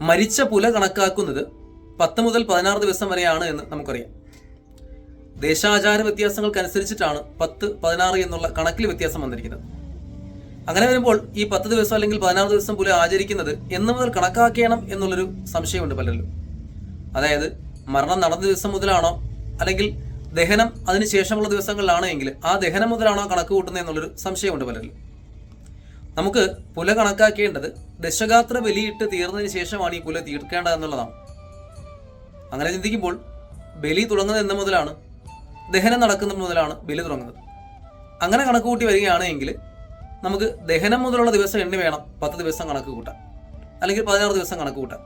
മരിച്ച പുല കണക്കാക്കുന്നത് പത്ത് മുതൽ പതിനാറ് ദിവസം വരെയാണ് എന്ന് നമുക്കറിയാം. ദേശാചാര വ്യത്യാസങ്ങൾക്കനുസരിച്ചിട്ടാണ് പത്ത് പതിനാറ് എന്നുള്ള കണക്കിൽ വ്യത്യാസം വന്നിരിക്കുന്നത്. അങ്ങനെ വരുമ്പോൾ ഈ പത്ത് ദിവസം അല്ലെങ്കിൽ പതിനാറ് ദിവസം പുല ആചരിക്കുന്നത് എന്ന് മുതൽ കണക്കാക്കണം എന്നുള്ളൊരു സംശയമുണ്ട് പലരിലും. അതായത് മരണം നടന്ന ദിവസം മുതലാണോ അല്ലെങ്കിൽ ദഹനം അതിനുശേഷമുള്ള ദിവസങ്ങളിലാണോ എങ്കിൽ ആ ദഹനം മുതലാണോ കണക്ക് കൂട്ടുന്നത് എന്നുള്ളൊരു സംശയമുണ്ട് പലരിലും. നമുക്ക് പുല കണക്കാക്കേണ്ടത് ദശഗാത്ര ബലിയിട്ട് തീർന്നതിന് ശേഷമാണ് ഈ പുല തീർക്കേണ്ടത് എന്നുള്ളതാണ്. അങ്ങനെ ചിന്തിക്കുമ്പോൾ ബലി തുടങ്ങുന്നത് എന്ന് മുതലാണ് ദഹനം നടക്കുന്നത് മുതലാണ് ബലി തുടങ്ങുന്നത്. അങ്ങനെ കണക്ക് കൂട്ടി വരികയാണ് എങ്കിൽ നമുക്ക് ദഹനം മുതലുള്ള ദിവസം എണ്ണി വേണം പത്ത് ദിവസം കണക്ക് കൂട്ടാൻ. അല്ലെങ്കിൽ പതിനാറ് ദിവസം കണക്ക് കൂട്ടാൻ.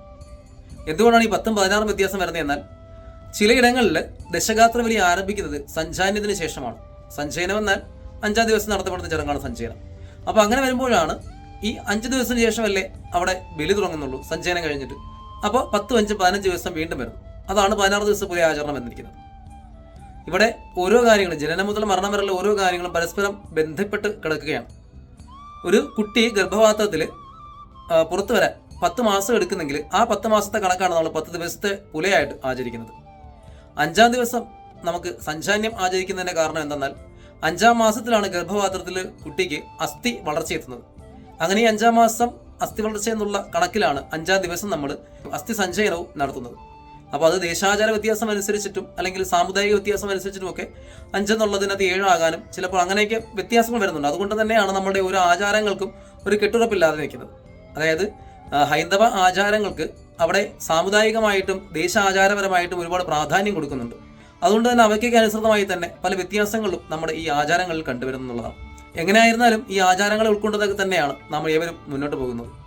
എന്തുകൊണ്ടാണ് ഈ പത്തും പതിനാറും വ്യത്യാസം വരുന്നത്? എന്നാൽ ചിലയിടങ്ങളിൽ ദശഗാത്ര ബലി ആരംഭിക്കുന്നത് സഞ്ചാന്യത്തിന് ശേഷമാണ്. സഞ്ചയനം എന്നാൽ അഞ്ചാം ദിവസം നടത്തപ്പെടുന്ന ചടങ്ങാണ് സഞ്ചയനം. അപ്പോൾ അങ്ങനെ വരുമ്പോഴാണ് ഈ അഞ്ച് ദിവസത്തിന് ശേഷമല്ലേ അവിടെ ബലി തുടങ്ങുന്നുള്ളൂ സഞ്ചയനം കഴിഞ്ഞിട്ട്. അപ്പോൾ പത്ത് അഞ്ച് പതിനഞ്ച് ദിവസം വീണ്ടും വരും. അതാണ് പതിനാറ് ദിവസം പുതിയ ആചരണം എന്നിരിക്കുന്നത്. ഇവിടെ ഓരോ കാര്യങ്ങളും ജനനം മുതൽ മരണം വരെയുള്ള ഓരോ കാര്യങ്ങളും പരസ്പരം ബന്ധപ്പെട്ട് കിടക്കുകയാണ്. ഒരു കുട്ടി ഗർഭപാത്രത്തിൽ പുറത്തു വരാൻ പത്ത് മാസം എടുക്കുന്നെങ്കിൽ ആ പത്ത് മാസത്തെ കണക്കാണ് നമ്മൾ പത്ത് ദിവസത്തെ പുലയായിട്ട് ആചരിക്കുന്നത്. അഞ്ചാം ദിവസം നമുക്ക് സഞ്ചാന്യം ആചരിക്കുന്നതിന്റെ കാരണം എന്തെന്നാൽ അഞ്ചാം മാസത്തിലാണ് ഗർഭപാത്രത്തിൽ കുട്ടിക്ക് അസ്ഥി വളർച്ചയെത്തുന്നത് അങ്ങനെ ഈ അഞ്ചാം മാസം അസ്ഥി വളർച്ച എന്നുള്ള കണക്കിലാണ് അഞ്ചാം ദിവസം നമ്മൾ അസ്ഥി സഞ്ചയനവും നടത്തുന്നത്. അപ്പോൾ അത് ദേശാചാര വ്യത്യാസം അനുസരിച്ചിട്ടും അല്ലെങ്കിൽ സാമുദായിക വ്യത്യാസം അനുസരിച്ചിട്ടും ഒക്കെ അഞ്ചെന്നുള്ളതിനകത്ത് ഏഴാകാനും ചിലപ്പോൾ അങ്ങനെയൊക്കെ വ്യത്യാസങ്ങൾ വരുന്നുണ്ട്. അതുകൊണ്ട് തന്നെയാണ് നമ്മുടെ ഓരോ ആചാരങ്ങൾക്കും ഒരു കെട്ടുറപ്പില്ലാതെ നിൽക്കുന്നത്. അതായത് ഹൈന്ദവ ആചാരങ്ങൾക്ക് അവിടെ സാമുദായികമായിട്ടും ദേശാചാരപരമായിട്ടും ഒരുപാട് പ്രാധാന്യം കൊടുക്കുന്നുണ്ട്. അതുകൊണ്ട് തന്നെ അവയ്ക്കൊക്കെ അനുസൃതമായി തന്നെ പല വ്യത്യാസങ്ങളും നമ്മുടെ ഈ ആചാരങ്ങളിൽ കണ്ടുവരുന്നുള്ളതാണ്. എങ്ങനെയായിരുന്നാലും ഈ ആചാരങ്ങളെ ഉൾക്കൊണ്ടതൊക്കെ തന്നെയാണ് നമ്മൾ ഏവരും മുന്നോട്ട് പോകുന്നത്.